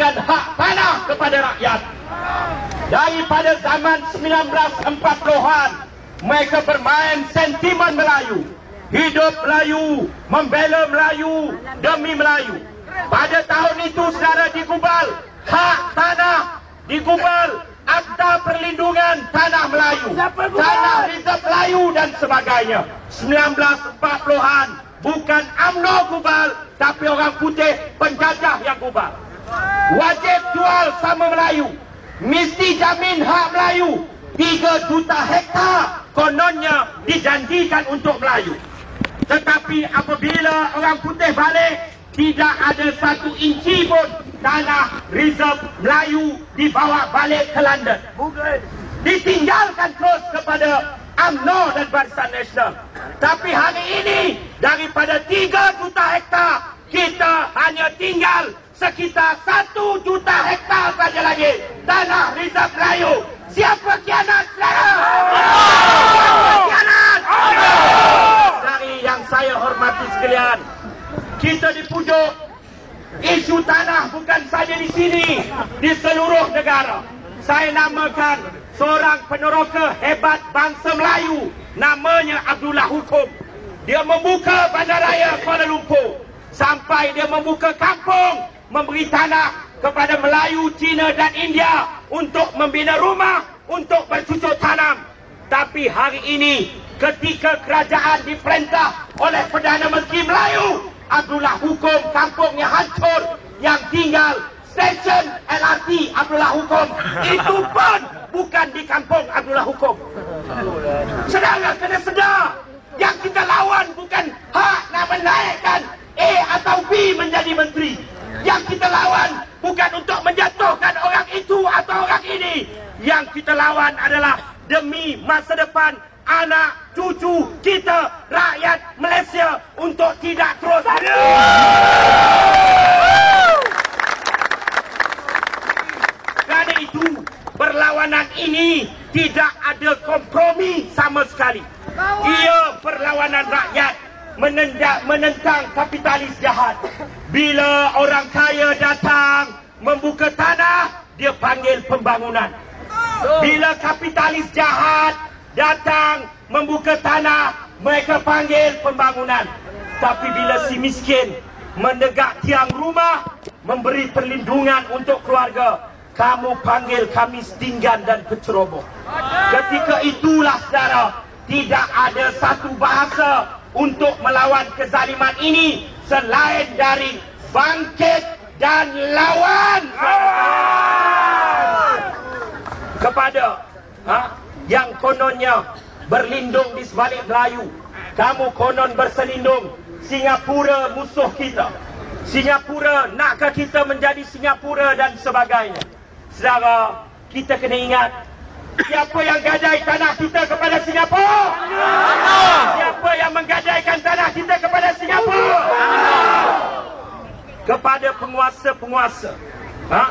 memberikan hak tanah kepada rakyat. Daripada zaman 1940-an, mereka bermain sentimen Melayu. Hidup Melayu, membela Melayu demi Melayu. Pada tahun itu saudara digubal hak tanah digubal akta perlindungan tanah Melayu, tanah rizab Melayu dan sebagainya. 1940-an bukan AMNO gubal tapi orang putih penjajah yang gubal. Wajib jual sama Melayu. Mesti jamin hak Melayu. 3 juta hektar kononnya dijanjikan untuk Melayu. Tetapi apabila orang putih balik, tidak ada satu inci pun tanah reserve Melayu dibawa balik ke London. Ditinggalkan terus kepada UMNO dan Barisan Nasional. Tapi hari ini daripada 3 juta hektar kita hanya tinggal sekitar 1 juta hektar saja lagi tanah reserve Melayu. Siapa kianat saudara? Siapa kianat? Dari yang saya hormati sekalian, kita dipujuk isu tanah bukan saja di sini, di seluruh negara. Saya namakan seorang peneroka hebat bangsa Melayu, namanya Abdullah Hukum. Dia membuka bandaraya Kuala Lumpur. Sampai dia membuka kampung, memberi tanah kepada Melayu, Cina dan India untuk membina rumah, untuk bercucuk tanam. Tapi hari ini ketika kerajaan diperintah oleh Perdana Menteri Melayu, Abdullah Hukum kampungnya hancur yang tinggal stesen LRT Abdullah Hukum itu pun bukan di kampung Abdullah Hukum. Sedangkan kena sedar yang kita lawan bukan hak nak menaikkan A atau B menjadi menteri. Yang kita lawan bukan untuk menjatuhkan orang itu atau orang ini. Yang kita lawan adalah demi masa depan anak cucu kita rakyat Malaysia untuk tidak terus. Kerana itu perlawanan ini tidak ada kompromi sama sekali. Ia perlawanan rakyat menendak, menentang kapitalis jahat. Bila orang kaya datang membuka tanah, dia panggil pembangunan. Bila kapitalis jahat datang membuka tanah, mereka panggil pembangunan. Tapi bila si miskin menegak tiang rumah, memberi perlindungan untuk keluarga, kamu panggil kami setinggan dan keceroboh. Ketika itulah saudara, tidak ada satu bahasa untuk melawan kezaliman ini selain dari bangkit dan lawan kepada ha, yang kononnya berlindung di sebalik Melayu. Kamu konon berselindung Singapura musuh kita. Singapura nakkah kita menjadi Singapura dan sebagainya. Saudara, kita kena ingat Siapa yang gadai tanah kita kepada Singapura? Tanah kepada Singapura? Kepada penguasa-penguasa. Ha?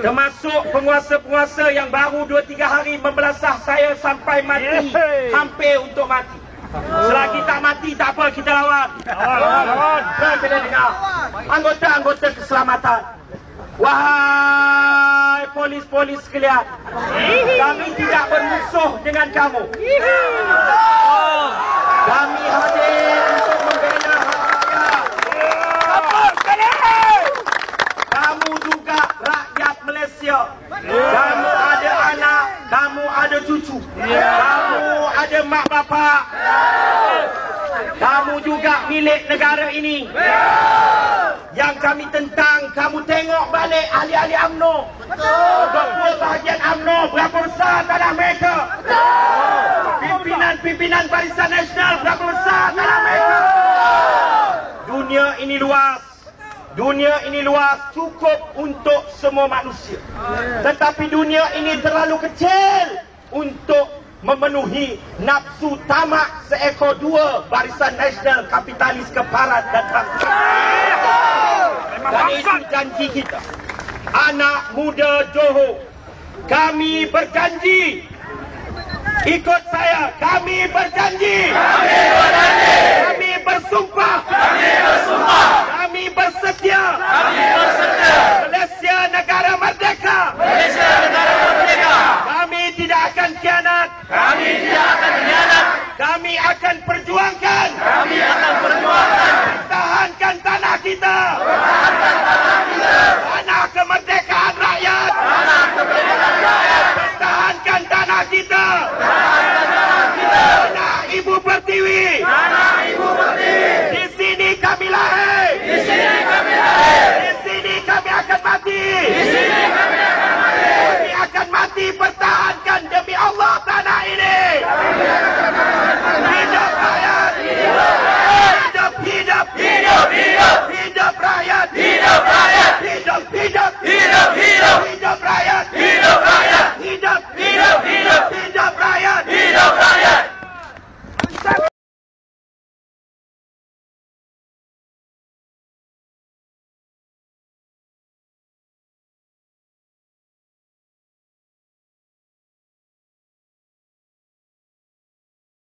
Termasuk penguasa-penguasa yang baru 2-3 hari membelasah saya sampai mati. Hampir untuk mati. Selagi tak mati, tak apa kita lawan. Lawan, lawan. Kita dengar. Anggota-anggota keselamatan. Wahai polis-polis sekalian, kami tidak bermusuh dengan kamu. Kami hadir untuk membela hak rakyat. Kamu juga rakyat Malaysia. Kamu ada anak, kamu ada cucu. Kamu ada mak bapak. Kamu juga milik negara ini. Yang kami tentang, kamu tengok balik ahli-ahli UMNO. Berapa bahagian UMNO, berapa besar tanah mereka. Pimpinan-pimpinan Barisan Nasional, berapa besar tanah mereka. Dunia ini luas. Dunia ini luas cukup untuk semua manusia. Tetapi dunia ini terlalu kecil untuk memenuhi nafsu tamak seekor dua barisan nasional kapitalis keparat dan bangsa. Dan itu janji kita. Anak muda Johor, kami berjanji Ikut saya, kami berjanji. Kami berjanji. Kami bersumpah. Kami akan perjuangkan. Kami akan perjuangkan. Pertahankan tanah kita. Pertahankan tanah kita. Tanah kemerdekaan.